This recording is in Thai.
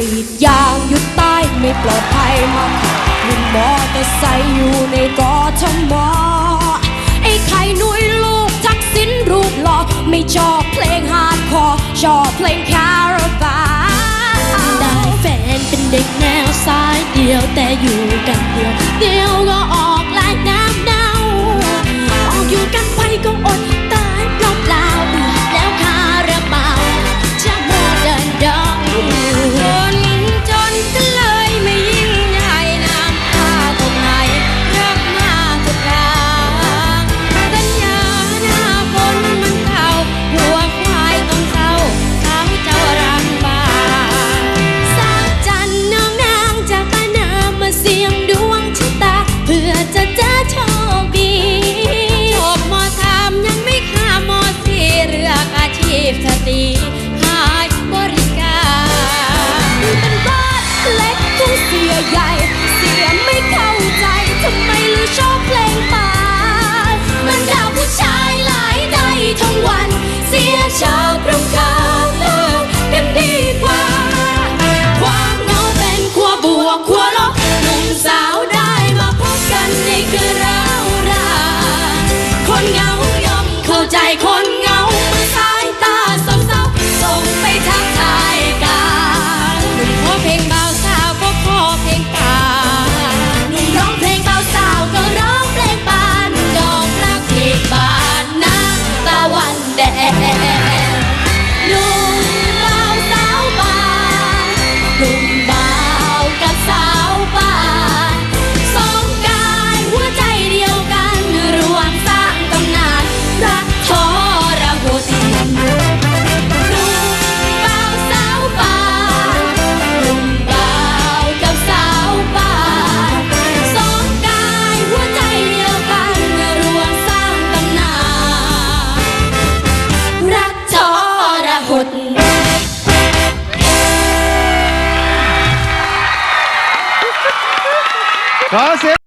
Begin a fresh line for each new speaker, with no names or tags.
รีดยางหยุดตายไม่ปลอดภัยมาขับวินมอเตอร์ไซค์อยู่ในกอทมอไอ้ไข่นุ่ยลูกทักสินรูปหล่อไม่ชอบเพลงฮาร์ดคอร์ชอบเพลงคาราบาได้แฟนเป็นเด็กแนวซ้ายเดียวแต่อยู่กันเดียวเดียวก็อ เสียชารงกาเลิกกัดีกว่า ความเหงาเป็นขั้วบวกขั้วลบนุ่มสาวได้มาพบกันในคือราวานคนเหงายอมเข้าใจคน eh, eh. 感谢。